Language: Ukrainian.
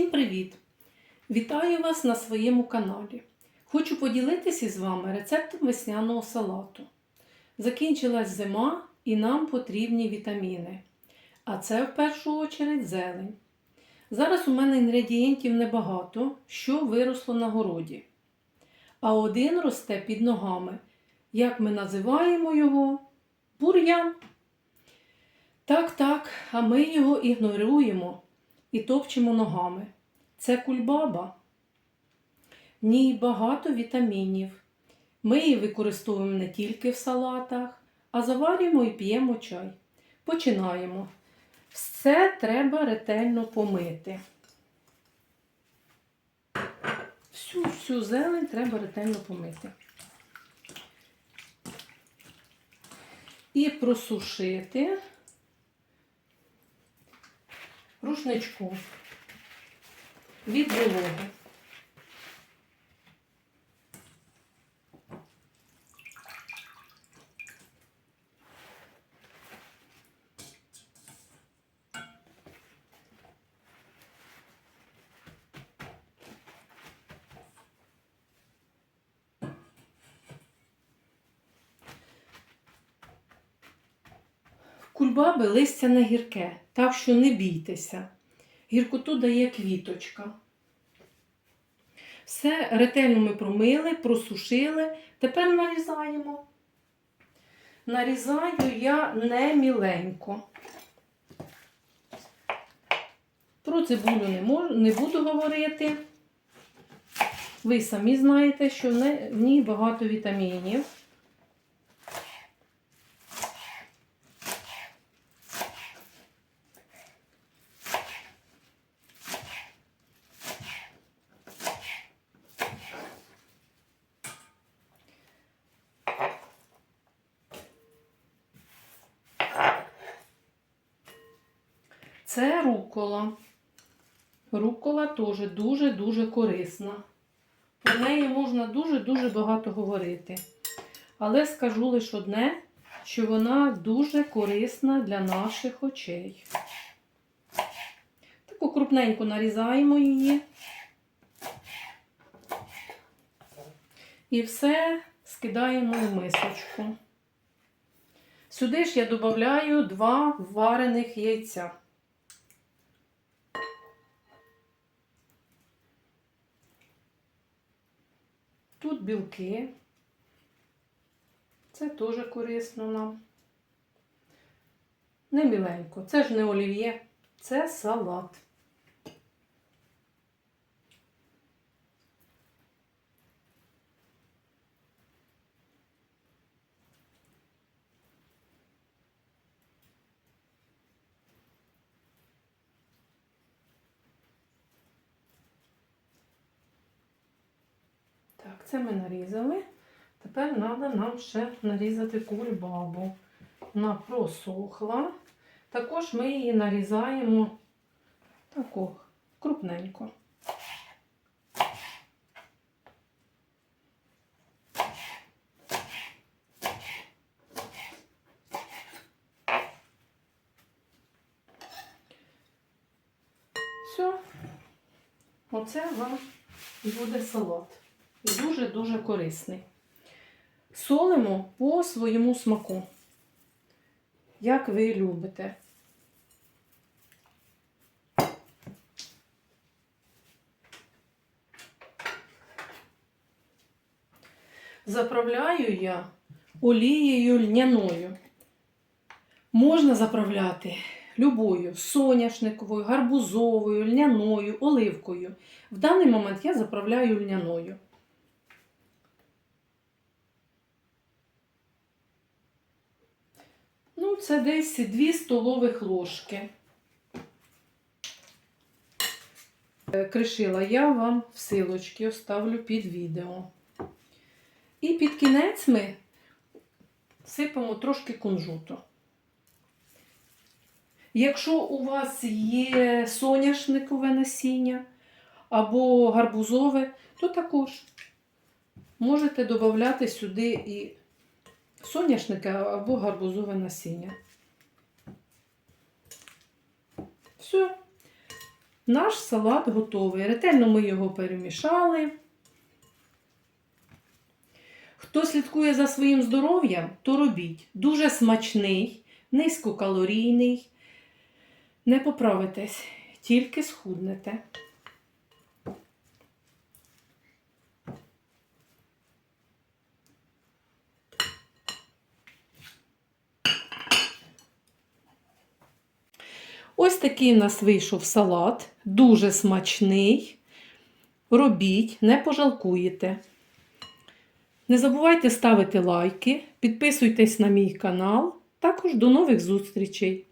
Всім привіт! Вітаю вас на своєму каналі. Хочу поділитися з вами рецептом весняного салату. Закінчилась зима і нам потрібні вітаміни. А це в першу чергу зелень. Зараз у мене інгредієнтів небагато, що виросло на городі. А один росте під ногами. Як ми називаємо його? Бур'ян. Так, так, а ми його ігноруємо і топчемо ногами. Це кульбаба. В ній багато вітамінів. Ми її використовуємо не тільки в салатах, а заварюємо і п'ємо чай. Починаємо. Все треба ретельно помити. Всю всю зелень треба ретельно помити. І просушити рушничку від вологи. Кульбаби листя не гірке, так що не бійтеся. Гіркоту дає квіточка. Все ретельно ми промили, просушили. Тепер нарізаємо. Нарізаю я не міленько. Про цибулю не, можу, не буду говорити. Ви самі знаєте, що в ній багато вітамінів. Це рукола. Рукола теж дуже-дуже корисна. Про неї можна дуже-дуже багато говорити. Але скажу лише одне, що вона дуже корисна для наших очей. Таку крупненько нарізаємо її. І все скидаємо в мисочку. Сюди ж я додаю два варених яйця. Тут білки. Це теж корисно нам. Не міленько. Це ж не олів'є, це салат. Так, це ми нарізали. Тепер треба нам ще нарізати кульбабу. Вона просохла. Також ми її нарізаємо тако крупненько. Все, оце вам буде салат. Дуже-дуже корисний. Солимо по своєму смаку, як ви любите. Заправляю я олією льняною. Можна заправляти любою соняшниковою, гарбузовою, льняною, оливкою. В даний момент я заправляю льняною. Ну, це десь 2 столових ложки. Е, Кришила я вам силочки оставлю під відео. І під кінець ми сипемо трошки кунжуту. Якщо у вас є соняшникове насіння або гарбузове, то також можете додати сюди і соняшника або гарбузове насіння. Все. Наш салат готовий. Ретельно ми його перемішали. Хто слідкує за своїм здоров'ям, то робіть. Дуже смачний, низькокалорійний. Не поправитесь, тільки схуднете. Ось такий у нас вийшов салат, дуже смачний. Робіть, не пожалкуєте. Не забувайте ставити лайки, підписуйтесь на мій канал. Також до нових зустрічей!